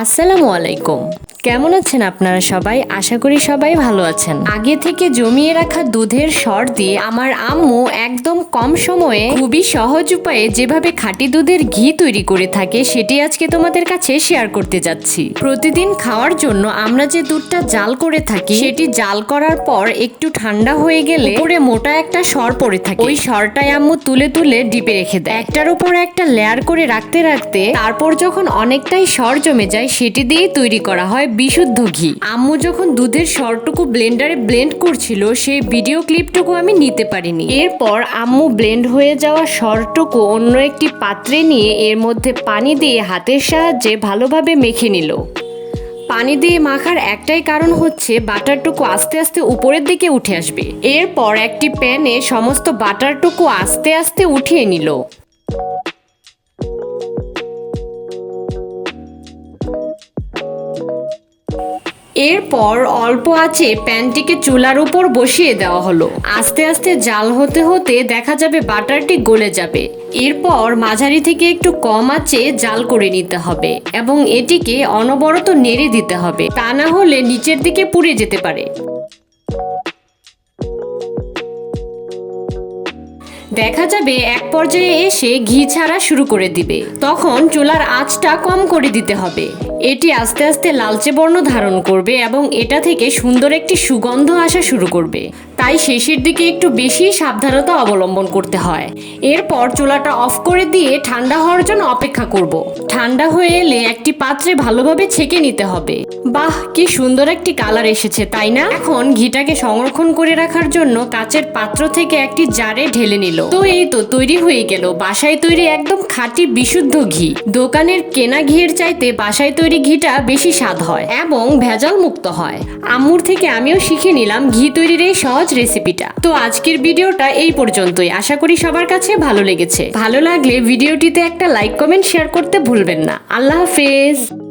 আসসালামু আলাইকুম। কেমন আছেন আপনারা সবাই? আশা করি সবাই ভালো আছেন। আগে থেকে জমিয়ে রাখা দুধের সর দিয়ে আমার আম্মু একদম কম সময়ে খুবই সহজ উপায়ে যেভাবে খাঁটি দুধের ঘি তৈরি করে থাকে, সেটি আজকে তোমাদের কাছে শেয়ার করতে যাচ্ছি। প্রতিদিন খাওয়ার জন্য আমরা যে দুধটা জাল করে থাকি, সেটি জাল করার পর একটু ঠান্ডা হয়ে গেলে উপরে মোটা একটা সর পড়ে থাকে। ওই সরটাই আম্মু তুলে তুলে ডিপে রেখে দেয়। একটার উপর একটা লেয়ার করে রাখতে রাখতে তারপর যখন অনেকটাই সর জমে যায়, সেটি দিয়ে তৈরি করা হয় বিশুদ্ধ ঘি। আম্মু যখন দুধের সরটুকু ব্লেন্ডারে ব্লেন্ড করছিল, সেই ভিডিও ক্লিপটুকু আমি নিতে পারিনি। এরপর আম্মু ব্লেন্ড হয়ে যাওয়া সরটুকু অন্য একটি পাত্রে নিয়ে এর মধ্যে পানি দিয়ে হাতের সাহায্যে ভালোভাবে মেখে নিল। পানি দিয়ে মাখার একটাই কারণ হচ্ছে বাটারটুকু আস্তে আস্তে উপরের দিকে উঠে আসবে। এরপর একটি প্যানে সমস্ত বাটারটুকু আস্তে আস্তে উঠিয়ে নিল। এরপর অল্প আছে প্যানটিকে চুলার উপর বসিয়ে দেওয়া হলো। আস্তে আস্তে জাল হতে হতে দেখা যাবে বাটারটি গলে যাবে। এরপর মাঝারি থেকে একটু কম আছে জাল করে নিতে হবে এবং এটিকে অনবরত নেড়ে দিতে হবে। তা না হলে নিচের দিকে পুড়ে যেতে পারে। দেখা যাবে এক পর্যায়ে এসে ঘি ছাড়া শুরু করে দিবে। তখন চুলার আঁচটা কম করে দিতে হবে। এটি আস্তে আস্তে লালচে বর্ণ ধারণ করবে এবং এটা থেকে সুন্দর একটি সুগন্ধ আসা শুরু করবে। তাই শেষের দিকে একটু বেশি সাবধানতা অবলম্বন করতে হয়। এরপর চুলাটা অফ করে দিয়ে ঠান্ডা হওয়ার জন্য অপেক্ষা করব। ঠান্ডা হয়ে এলে একটি পাত্রে ভালোভাবে ছেঁকে নিতে হবে। বাহ, কি সুন্দর একটি কালার এসেছে, তাই না? এখন ঘিটাকে সংরক্ষণ করে রাখার জন্য কাচের পাত্র থেকে একটি জারে ঢেলে নিল। তো এই তো তৈরি হয়ে গেল, বাসায় তৈরি একদম খাঁটি বিশুদ্ধ ঘি। দোকানের কেনা ঘিয়ের চাইতে বাসায় তৈরি ঘিটা বেশি স্বাদ হয় এবং ভেজাল মুক্ত হয়। আম্মুর থেকে আমিও শিখে নিলাম, ঘি তৈরির এই সহজ রেসিপিটা। তো আজকের ভিডিওটা এই পর্যন্তই। আশা করি সবার কাছে ভালো লেগেছে। ভালো লাগলে ভিডিওটিতে একটা লাইক, কমেন্ট, শেয়ার করতে ভুলবেন না। আল্লাহ হাফেজ।